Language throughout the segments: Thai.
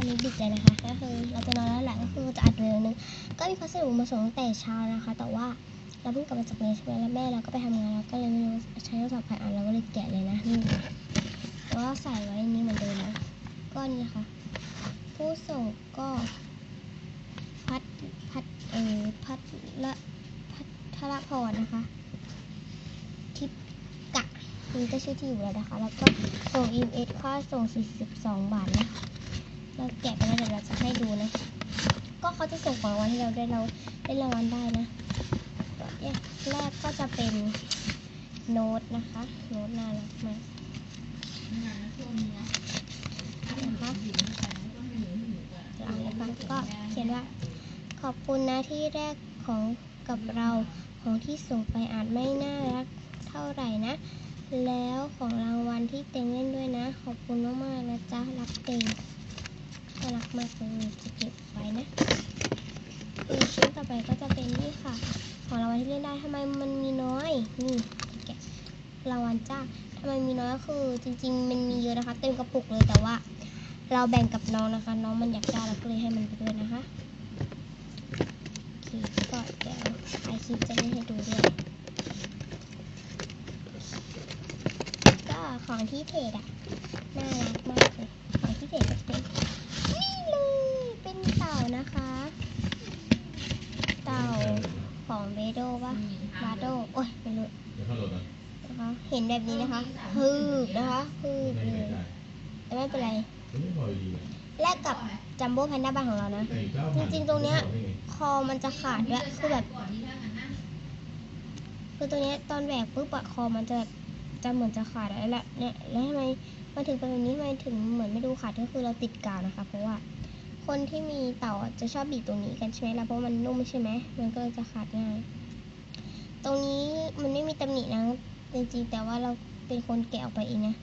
อันนี้ดึกเลยนะคะ ก็คือเราจะนอนแล้วแหละก็คือจะอัดเร็วนึง ก็มีพัสดุมาส่งตั้งแต่เช้านะคะ แต่ว่าเราเพิ่งกลับมาจากเรียนใช่ไหมแล้วแม่เราก็ไปทำงานเราก็เลยไม่รู้ใช้โทรศัพท์ใครอ่านเราก็เลยแกะเลยนะนี่แล้วก็ใส่ไว้นี่เหมือนเดิมนะก็นี่นะคะ ผู้ส่งก็ พัดพัดเออพัดละพัทรพรนะคะทิปกะนี่ก็ชื่อที่อยู่แล้วนะคะ แล้วก็ส่ง EMS ค่าส่ง 42 บาทนะเร ดูนะ ก็เขาจะส่งของรางวัลให้เราได้เราได้รางวัลได้นะอย่างแรกก็จะเป็นโน้ตนะคะ โน้ตน่ารักมากนะคะหลังนะคะก็เขียนว่า ขอบคุณนะที่แรกของกับเราของที่ส่งไปอาจไม่น่ารักเท่าไหร่นะ แล้วของรางวัลที่เต็งเล่นด้วยนะ ขอบคุณมากๆนะจ๊ะ รักเต็ง มากเลยจะเก็บไว้นะชิ้นต่อไปก็จะเป็นนี่ค่ะ ของรางวัลที่เล่นได้ทำไมมันมีน้อย นี่แกะรางวัลจ้าทำไมมีน้อยก็คือ จริง ๆ มันมีเยอะนะคะ เต็มกระปุกเลยแต่ว่า เราแบ่งกับน้องนะคะ น้องมันอยากได้เราก็เลยให้มันไปด้วยนะคะโอเคก็เดี๋ยวถ่ายคลิปจะเล่นให้ดูด้วยก็ของที่เพจอะน่ารักมากเลยของที่เพจก็จะเป็นนี่เลย เป็นเต่านะคะ เต่าของเบโดปะบาโดโอ้ยไม่รู้เดี๋ยวเข้ารถนะนะคะเห็นแบบนี้นะคะฮืบนะคะฮืบไม่เลได้ยได้แต่ไม่เป็นไรมันไม่พอดีนะแลกกับจัมโบ้แพนด้าบ้านของเรานะไอ้เก้าจริงๆตรงเนี้ย คอมันจะขาดด้วยคือแบบคือตัวเนี้ยตอนแหวกปุ๊บอะคอมันจะแบบจะเหมือนจะขาดอะไรละเนี่ยแล้วทำไมมันถึงเป็นแบบนี้ทำไมถึงเหมือนไม่ดูขาดก็คือเราติดกาวนะคะ เพราะว่า คนที่มีเต่าจะชอบบีบตรงนี้กันใช่ไหมล่ะเพราะมันนุ่มใช่ไหมมันก็เลยจะขาดง่าย ตรงนี้มันไม่มีตำหนินะจริงๆแต่ว่าเราเป็นคนแกะออกไปเองนะ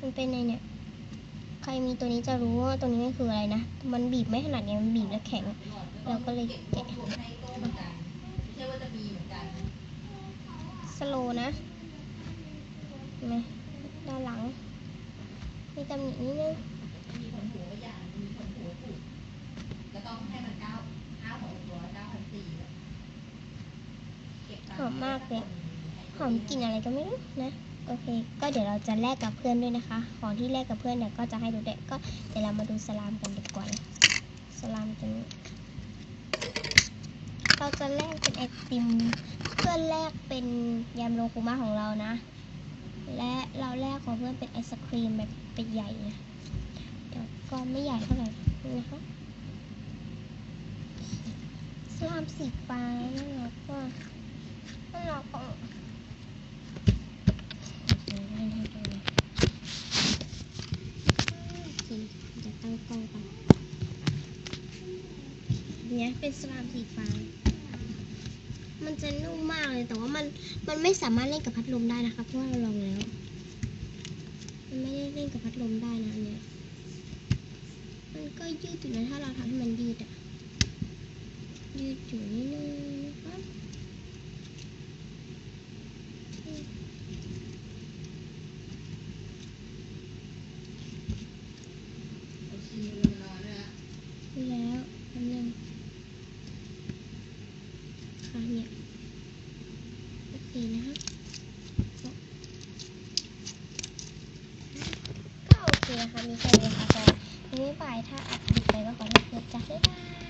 มันเป็นในเนี่ย ใครมีตัวนี้จะรู้ว่าตัวนี้มันคืออะไรนะมันบีบไม่ขนาดนี้มันบีบแล้วแข็ง เราก็เลยแกะสโลนะไหมด้านหลัง มีตำหนินิดนึง หอมมากเลยหอมกลิ่นอะไรก็ไม่รู้นะโอเค ก็เดี๋ยวเราจะแลกกับเพื่อนด้วยนะคะ ของที่แลกกับเพื่อนเดี๋ยก็จะให้ดูเด็กก็เดี๋ยวเรามาดูสลามกันดีกว่านะสลามตัวนี้เราจะแลกเป็นไอติมเพื่อนแลกเป็นยำโลคุมะของเรานะ และเราแลกของเพื่อนเป็นไอศครีมแบบเป็นใหญ่นะเดี๋ยวก็ไม่ใหญ่เท่าไหร่นะคะ สลามสีฟ้าน่ารักว่ากน่ารักอะเดี๋ยวให้ให้ดูนะโอเคจะตั้งกล้องก่อนเนี่ยเป็นสลามสีฟ้า มันจะนุ่มมากเลยแต่ว่ามันมันไม่สามารถเล่นกับพัดลมได้นะคะเพราะว่าเราลองแล้ว มันไม่ได้เล่นกับพัดลมได้นะเนี้ยมันก็ยืดอยู่นะถ้าเราทำให้มันยืดอะ ยืดอยู่นิดนึงนะครับแล้วอันนึงค่ะเนี่ยโอเคนะคะก็โอเคนะคะมีแค่นี้ค่ะแต่ทีนี้บ่ายถ้าอัดดึกไปก็ขอโทษด้วยจ้ะบ๊ายบาย